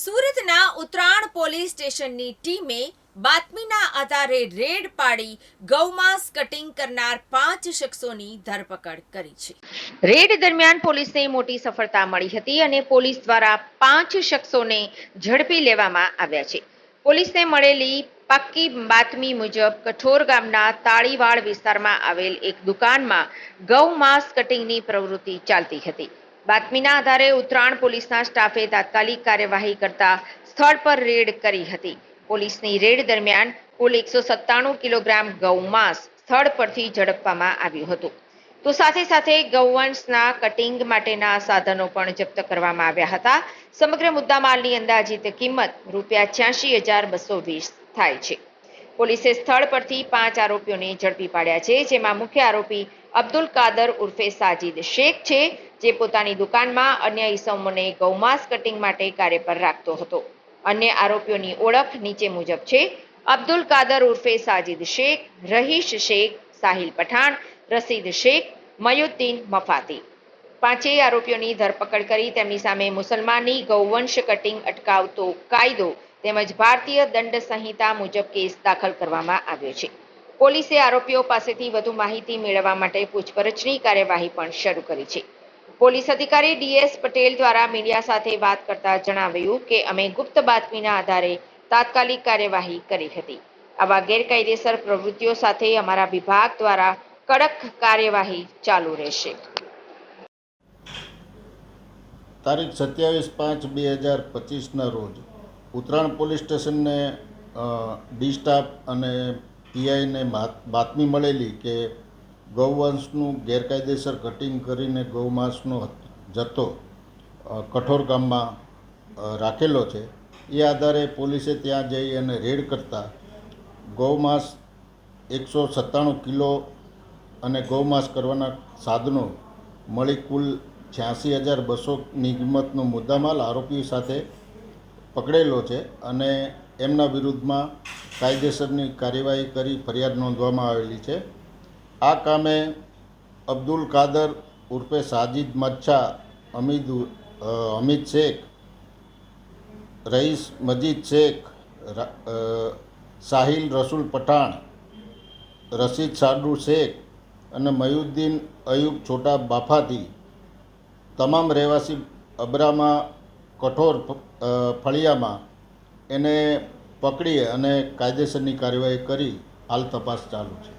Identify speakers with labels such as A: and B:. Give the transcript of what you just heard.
A: સુરતના ઉત્તરાયણ પોલીસ સ્ટેશનની ટીમે બાતમીના આધારે રેડ પાડી ગૌમાંસ કટિંગ કરનાર પાંચ શખ્સોની ધરપકડ કરી છે. રેડ દરમિયાન પોલીસને મોટી સફળતા મળી હતી અને પોલીસ દ્વારા પાંચ શખ્સોને ઝડપી લેવામાં આવ્યા છે. પોલીસને મળેલી પાક્કી બાતમી મુજબ કઠોર ગામના તાળીવાડ વિસ્તારમાં આવેલ એક દુકાનમાં ગૌ માંસ કટિંગની પ્રવૃત્તિ ચાલતી હતી. બાતમીના આધારે ઉત્તરાયણ પોલીસના સ્ટાફે તાત્કાલિક કાર્યવાહી કરતા સ્થળ પર રેડ કરી હતી. પોલીસની રેડ દરમિયાન કુલ એકસો સત્તાણું કિલોગ્રામ ગૌમાંસ સ્થળ પરથી ઝડપવામાં આવ્યું હતું. તો સાથે સાથે ગૌવંશના કટિંગ માટેના સાધનો પણ જપ્ત કરવામાં આવ્યા હતા. સમગ્ર મુદ્દામાલની અંદાજિત કિંમત રૂપિયા છ્યાસી હજાર બસો વીસ થાય છે. પોલીસે સ્થળ પરથી પાંચ આરોપીઓને ઝડપી પાડ્યા છે, જેમાં મુખ્ય આરોપી અબ્દુલ કાદર ઉર્ફે સાજિદ શેખ છે, જે પોતાની દુકાનમાં અન્ય ઈસમોને ગૌમાંસ કટિંગ માટે કાર્ય પર રાખતો હતો. અન્ય આરોપીઓની ઓળખ નીચે મુજબ છે, અબ્દુલ કાદર ઉર્ફે સાજિદ શેખ, રહીશ શેખ, સાહિલ પઠાણ, રસીદ શેખ, મયુદ્દીન મફાતી. પાંચેય આરોપીઓની ધરપકડ કરી તેમની સામે મુસલમાની ગૌવંશ કટિંગ અટકાવતો કાયદો તેમજ ભારતીય દંડ સંહિતા મુજબ કેસ દાખલ કરવામાં આવ્યો છે. પોલીસે આરોપીઓ પાસેથી વધુ માહિતી મેળવવા માટે પૂછપરછની કાર્યવાહી પણ શરૂ કરી છે. પોલીસ અધિકારી ડીએસ પટેલ દ્વારા મીડિયા સાથે વાત કરતા જણાવ્યું કે, અમે ગુપ્ત બાતમીના આધારે તાત્કાલિક કાર્યવાહી કરી હતી. આવા ગેરકાયદેસર પ્રવૃત્તિઓ સાથે અમારા વિભાગ દ્વારા કડક કાર્યવાહી ચાલુ રહેશે.
B: તારીખ સત્યાવીસ પાંચ બે હજાર પચીસના રોજ ઉત્તરાયણ પોલીસ સ્ટેશનને ડી સ્ટાફ અને પીઆઈને બાતમી મળેલી કે ગૌવંશનું ગેરકાયદેસર કટિંગ કરીને ગૌમાંસનો જથ્થો કઠોર ગામમાં રાખેલો છે. એ આધારે પોલીસે ત્યાં જઈ અને રેડ કરતા ગૌમાંસ એકસો સત્તાણું કિલો અને ગૌમાંસ કરવાના સાધનો મળી કુલ છ્યાસી હજાર બસોની કિંમતનો મુદ્દામાલ આરોપી સાથે પકડેલો છે અને એમના વિરુદ્ધમાં કાયદેસરની કાર્યવાહી કરી ફરિયાદ નોંધવામાં આવેલી છે. આ કામે અબ્દુલ કાદર ઉર્ફે સાજિદ મચ્છા, અમીદ અમિત શેખ, રઈસ મજીદ શેખ સાહિલ રસુલ પઠાણ, રશીદ સાડુ શેખ અને મયુદ્દીન અયુબ છોટા બાફાથી તમામ રહેવાસી અબરામાં કઠોર ફળિયામાં એને પકડી અને કાયદેસરની કાર્યવાહી કરી હાલ તપાસ ચાલુ છે.